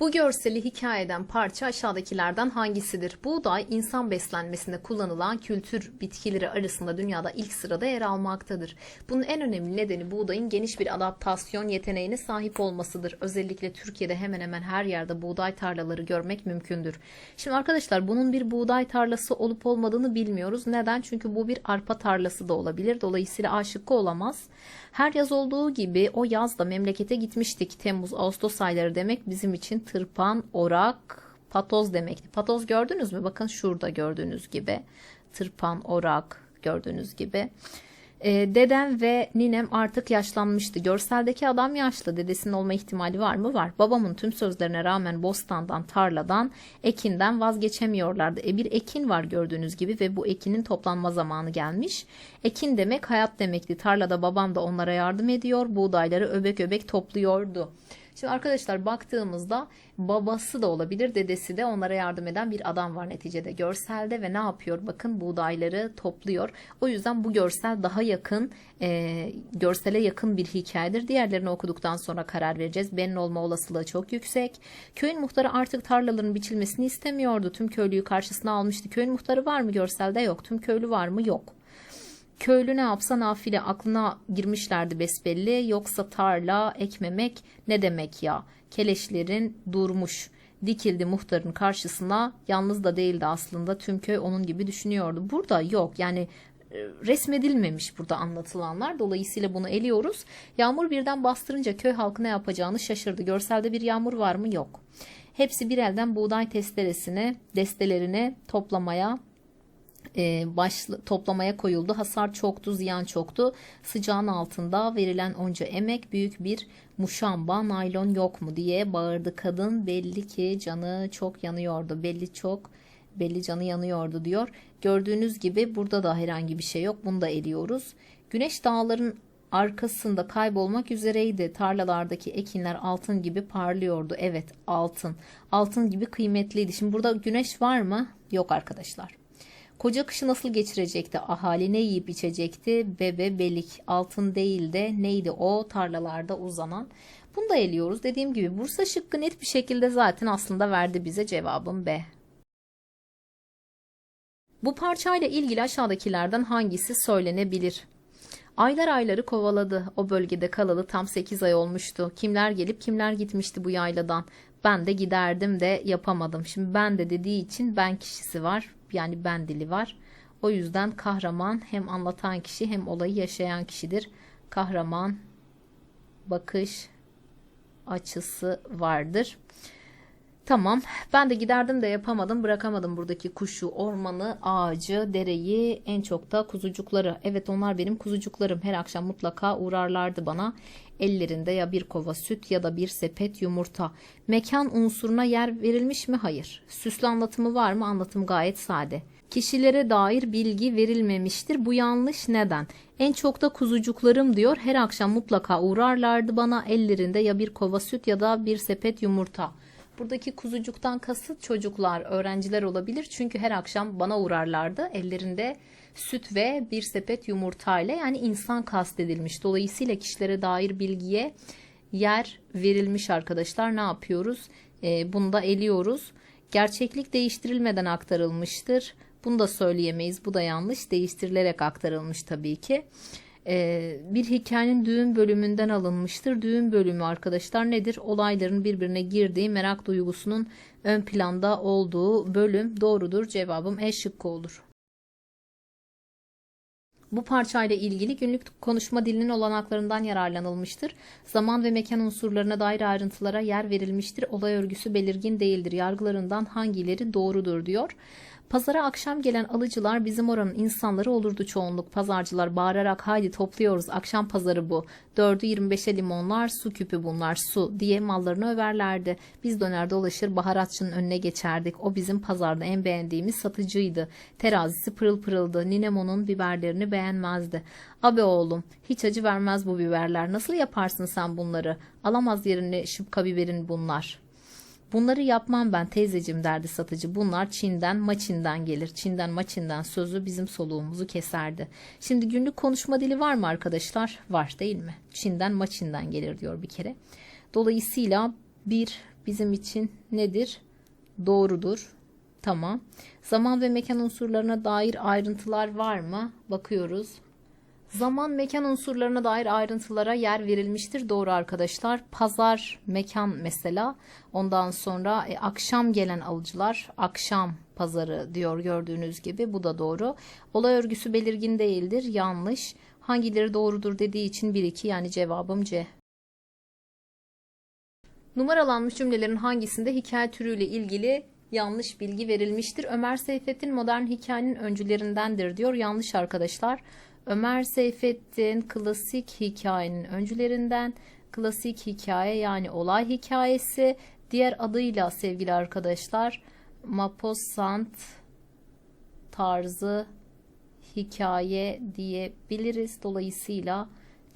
Bu görseli hikaye eden parça aşağıdakilerden hangisidir? Buğday insan beslenmesinde kullanılan kültür bitkileri arasında dünyada ilk sırada yer almaktadır. Bunun en önemli nedeni buğdayın geniş bir adaptasyon yeteneğine sahip olmasıdır. Özellikle Türkiye'de hemen hemen her yerde buğday tarlaları görmek mümkündür. Şimdi arkadaşlar bunun bir buğday tarlası olup olmadığını bilmiyoruz. Neden? Çünkü bu bir arpa tarlası da olabilir. Dolayısıyla A olamaz. Her yaz olduğu gibi o yaz da memlekete gitmiştik. Temmuz, Ağustos ayları demek bizim için tırpan, orak, patoz demekti. Patoz gördünüz mü? Bakın şurada gördüğünüz gibi. Tırpan, orak gördüğünüz gibi. Ee, dedem ve ninem artık yaşlanmıştı. Görseldeki adam yaşlı. Dedesinin olma ihtimali var mı? Var. Babamın tüm sözlerine rağmen bostandan, tarladan, ekinden vazgeçemiyorlardı. E bir ekin var gördüğünüz gibi ve bu ekinin toplanma zamanı gelmiş. Ekin demek hayat demekti. Tarlada babam da onlara yardım ediyor. Buğdayları öbek öbek topluyordu. Şimdi arkadaşlar baktığımızda babası da olabilir, dedesi de onlara yardım eden bir adam var neticede görselde ve ne yapıyor? Bakın buğdayları topluyor. O yüzden bu görsel daha yakın, e, görsele yakın bir hikayedir. Diğerlerini okuduktan sonra karar vereceğiz. Benim olma olasılığı çok yüksek. Köyün muhtarı artık tarlaların biçilmesini istemiyordu. Tüm köylüyü karşısına almıştı. Köyün muhtarı var mı görselde? Yok. Tüm köylü var mı? Yok. Köylü ne yapsa nafile aklına girmişlerdi besbelli. Yoksa tarla ekmemek ne demek ya? Keleşlerin durmuş. Dikildi muhtarın karşısına. Yalnız da değildi aslında. Tüm köy onun gibi düşünüyordu. Burada yok. Yani e, resmedilmemiş burada anlatılanlar. Dolayısıyla bunu eliyoruz. Yağmur birden bastırınca köy halkı ne yapacağını şaşırdı. Görselde bir yağmur var mı? Yok. Hepsi bir elden buğday testeresine destelerine toplamaya e, başlı, toplamaya koyuldu. Hasar çoktu, ziyan çoktu. Sıcağın altında verilen onca emek büyük bir muşamba, naylon yok mu diye bağırdı kadın. Belli ki canı çok yanıyordu. Belli çok belli canı yanıyordu diyor. Gördüğünüz gibi burada da herhangi bir şey yok. Bunu da eliyoruz. Güneş dağların arkasında kaybolmak üzereydi. Tarlalardaki ekinler altın gibi parlıyordu. Evet altın. Altın gibi kıymetliydi. Şimdi burada güneş var mı? Yok arkadaşlar. Koca kışı nasıl geçirecekti? Ahali ne yiyip içecekti? Bebe belik altın değil de neydi o tarlalarda uzanan? Bunu da eliyoruz. Dediğim gibi Bursa şıkkı net bir şekilde zaten aslında verdi bize cevabım B. Bu parçayla ilgili aşağıdakilerden hangisi söylenebilir? Aylar ayları kovaladı. O bölgede kalalı tam 8 ay olmuştu. Kimler gelip kimler gitmişti bu yayladan. Ben de giderdim de yapamadım. Şimdi ben de dediği için ben kişisi var. Yani ben dili var. O yüzden kahraman hem anlatan kişi hem olayı yaşayan kişidir. Kahraman bakış açısı vardır. Tamam. Ben de giderdim de yapamadım. Bırakamadım buradaki kuşu, ormanı, ağacı, dereyi, en çok da kuzucukları. Evet onlar benim kuzucuklarım. Her akşam mutlaka uğrarlardı bana. Ellerinde ya bir kova süt ya da bir sepet yumurta. Mekan unsuruna yer verilmiş mi? Hayır. Süslü anlatımı var mı? Anlatım gayet sade. Kişilere dair bilgi verilmemiştir. Bu yanlış neden? En çok da kuzucuklarım diyor. Her akşam mutlaka uğrarlardı bana. Ellerinde ya bir kova süt ya da bir sepet yumurta. Buradaki kuzucuktan kasıt çocuklar, öğrenciler olabilir. Çünkü her akşam bana uğrarlardı. Ellerinde süt ve bir sepet yumurtayla yani insan kastedilmiş. Dolayısıyla kişilere dair bilgiye yer verilmiş arkadaşlar. Ne yapıyoruz? E, bunu da eliyoruz. Gerçeklik değiştirilmeden aktarılmıştır. Bunu da söyleyemeyiz. Bu da yanlış. Değiştirilerek aktarılmış tabii ki. Ee, bir hikayenin düğün bölümünden alınmıştır. Düğün bölümü arkadaşlar nedir? Olayların birbirine girdiği merak duygusunun ön planda olduğu bölüm doğrudur. Cevabım E şıkkı olur. Bu parçayla ilgili günlük konuşma dilinin olanaklarından yararlanılmıştır. Zaman ve mekan unsurlarına dair ayrıntılara yer verilmiştir. Olay örgüsü belirgin değildir. Yargılarından hangileri doğrudur diyor. Pazara akşam gelen alıcılar bizim oranın insanları olurdu çoğunluk. Pazarcılar bağırarak haydi topluyoruz akşam pazarı bu. Dördü 25'e limonlar su küpü bunlar su diye mallarını överlerdi. Biz döner dolaşır baharatçının önüne geçerdik. O bizim pazarda en beğendiğimiz satıcıydı. Terazisi pırıl pırıldı. Ninemo'nun biberlerini beğenmezdi. Abi oğlum hiç acı vermez bu biberler. Nasıl yaparsın sen bunları? Alamaz yerini şıpka biberin bunlar.'' Bunları yapmam ben teyzecim derdi satıcı. Bunlar Çin'den maçinden gelir. Çin'den maçinden sözü bizim soluğumuzu keserdi. Şimdi günlük konuşma dili var mı arkadaşlar? Var değil mi? Çin'den maçinden gelir diyor bir kere. Dolayısıyla bir bizim için nedir? Doğrudur. Tamam. Zaman ve mekan unsurlarına dair ayrıntılar var mı? Bakıyoruz. Zaman mekan unsurlarına dair ayrıntılara yer verilmiştir. Doğru arkadaşlar. Pazar mekan mesela. Ondan sonra e, akşam gelen alıcılar akşam pazarı diyor gördüğünüz gibi. Bu da doğru. Olay örgüsü belirgin değildir. Yanlış. Hangileri doğrudur dediği için 1-2 yani cevabım C. Numaralanmış cümlelerin hangisinde hikaye türüyle ilgili yanlış bilgi verilmiştir? Ömer Seyfettin modern hikayenin öncülerindendir diyor. Yanlış arkadaşlar. Ömer Seyfettin klasik hikayenin öncülerinden. Klasik hikaye yani olay hikayesi. Diğer adıyla sevgili arkadaşlar Maupassant tarzı hikaye diyebiliriz. Dolayısıyla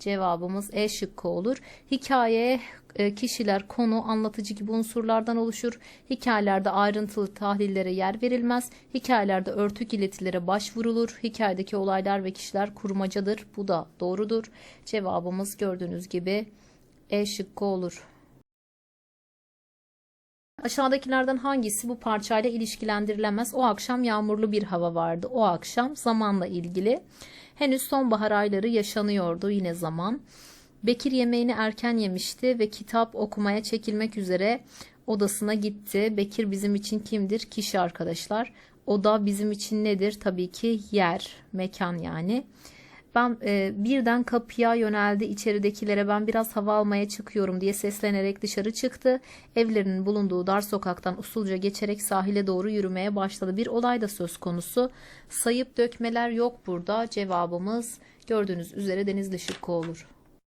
cevabımız E şıkkı olur. Hikaye e, kişiler, konu, anlatıcı gibi unsurlardan oluşur. Hikayelerde ayrıntılı tahlillere yer verilmez. Hikayelerde örtük iletilere başvurulur. Hikayedeki olaylar ve kişiler kurmacadır. Bu da doğrudur. Cevabımız gördüğünüz gibi E şıkkı olur. Aşağıdakilerden hangisi bu parçayla ilişkilendirilemez? O akşam yağmurlu bir hava vardı. O akşam zamanla ilgili. Henüz sonbahar ayları yaşanıyordu yine zaman. Bekir yemeğini erken yemişti ve kitap okumaya çekilmek üzere odasına gitti. Bekir bizim için kimdir? Kişi arkadaşlar. Oda bizim için nedir? Tabii ki yer, mekan yani. Ben e, birden kapıya yöneldi içeridekilere ben biraz hava almaya çıkıyorum diye seslenerek dışarı çıktı. Evlerinin bulunduğu dar sokaktan usulca geçerek sahile doğru yürümeye başladı. Bir olay da söz konusu. Sayıp dökmeler yok burada. Cevabımız gördüğünüz üzere Denizli Şıkkı olur.